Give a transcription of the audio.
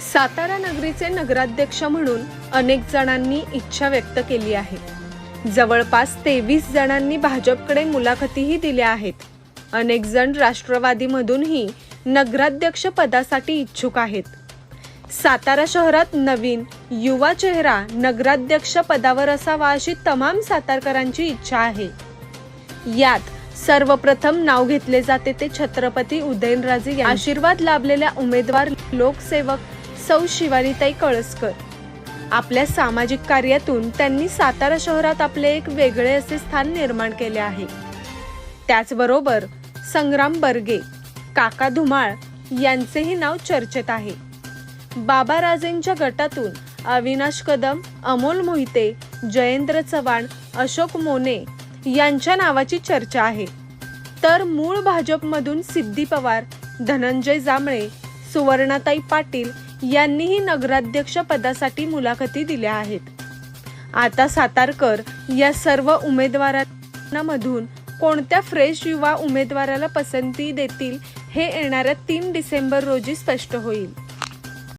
सातारा नगरीचे नगराध्यक्ष म्हणून अनेक जणांनी इच्छा व्यक्त केली आहे. जवळपास तेवीस जणांनी भाजपकडे मुलाखतीही दिल्या आहेत. अनेक जण राष्ट्रवादीमधूनही नगराध्यक्ष पदासाठी इच्छुक आहेत. सातारा शहरात नवीन युवा चेहरा नगराध्यक्ष पदावर असावा अशी तमाम सातारकरांची इच्छा आहे. यात सर्वप्रथम नाव घेतले जाते ते छत्रपती उदयनराजे आशीर्वाद लाभलेल्या उमेदवार लोकसेवक सौ शिवानीताई कळसकर. आपल्या सामाजिक कार्यातून त्यांनी सातारा शहरात आपले एक वेगळे असे स्थान निर्माण केले आहे. त्याचबरोबर संग्राम बर्गे काका धुमाळ यांचेही नाव चर्चेत आहे. बाबा राजेंच्या गटातून अविनाश कदम अमोल मोहिते जयेंद्र चव्हाण अशोक मोने यांच्या नावाची चर्चा आहे. तर मूळ भाजपमधून सिद्धी पवार धनंजय जांभळे सुवर्णाताई पाटील यांनीही नगराध्यक्ष पदासाठी मुलाखती दिल्या आहेत. आता सातारकर या सर्व उमेदवारांमधून कोणत्या फ्रेश युवा उमेदवाराला पसंती देतील हे येणाऱ्या तीन डिसेंबर रोजी स्पष्ट होईल.